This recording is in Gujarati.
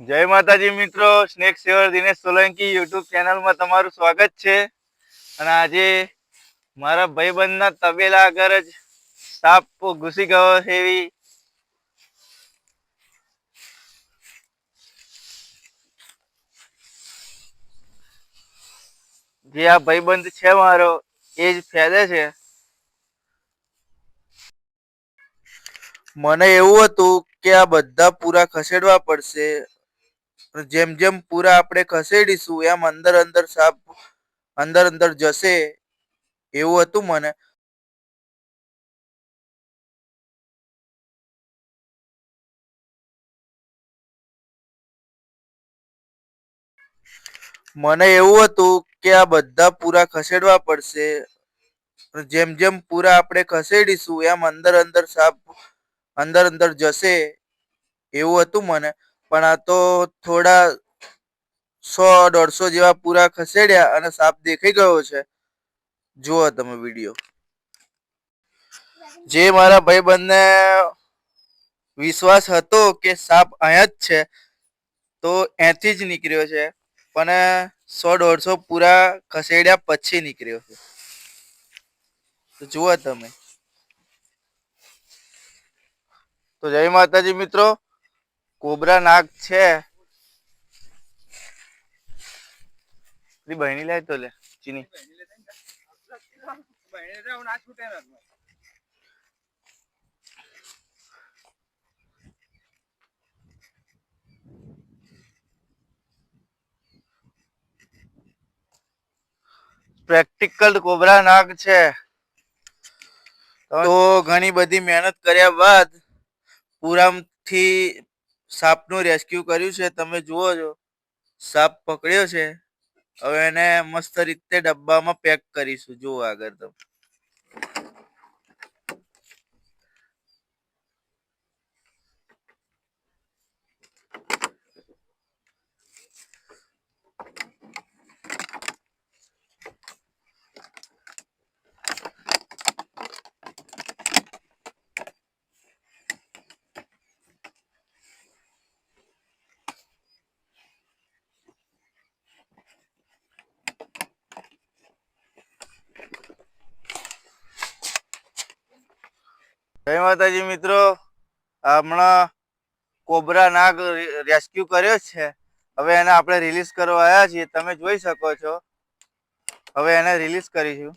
જય માતાજી મિત્રો, snake saver Dinesh Solanki YouTube ચેનલમાં તમારું સ્વાગત છે. અને આજે મારા ભાઈબંધના તબેલા આગળ જ સાપ ઘૂસી ગયો એવી જે આ ભાઈબંધ છે મારો, એ જ ફેદે છે. મને એવું હતું કે આ બધા પૂરા ખસેડવા પડશે જેમ જેમ પૂરા આપણે ખસેડીશું, એમ અંદર અંદર સાપ અંદર અંદર જશે એવું હતું મને. મને એવું હતું કે આ બધા પૂરા ખસેડવા પડશે. જેમ જેમ પૂરા આપણે ખસેડીશું, એમ અંદર અંદર સાપ અંદર અંદર જશે એવું હતું મને. પણ આ તો થોડા સો, દોઢસો જેવા પૂરા ખસેડ્યા અને સાપ દેખાઈ ગયો છે. જુઓ તમે વીડિયો. જે મારા ભાઈબંધને વિશ્વાસ હતો કે સાપ અહીંયા જ છે, તો એથી જ નીકળ્યો છે. પણ સો, દોઢસો પૂરા ખસેડ્યા પછી નીકળ્યો છે. તો જુઓ તમે. તો જય માતાજી મિત્રો. કોબરા નાગ છે. બહેની લે તો લે, ચીની. પ્રેક્ટિકલ કોબરા નાગ છે. તો ઘણી બધી મહેનત કર્યા બાદ પૂરામથી સાપનું રેસ્ક્યુ કર્યું છે, તમે જુઓ છો. સાપ પકડ્યો છે. હવે એને મસ્ત રીતે ડબ્બામાં પેક કરીશું. જુઓ આગળ તમે જય માતાજી મિત્રો. હમણાં કોબરા નાગ રેસ્ક્યુ કર્યો છે. હવે એને આપણે રિલીઝ કરવા આવ્યા છીએ. તમે જોઈ શકો છો. હવે એને રિલીઝ કરીશું.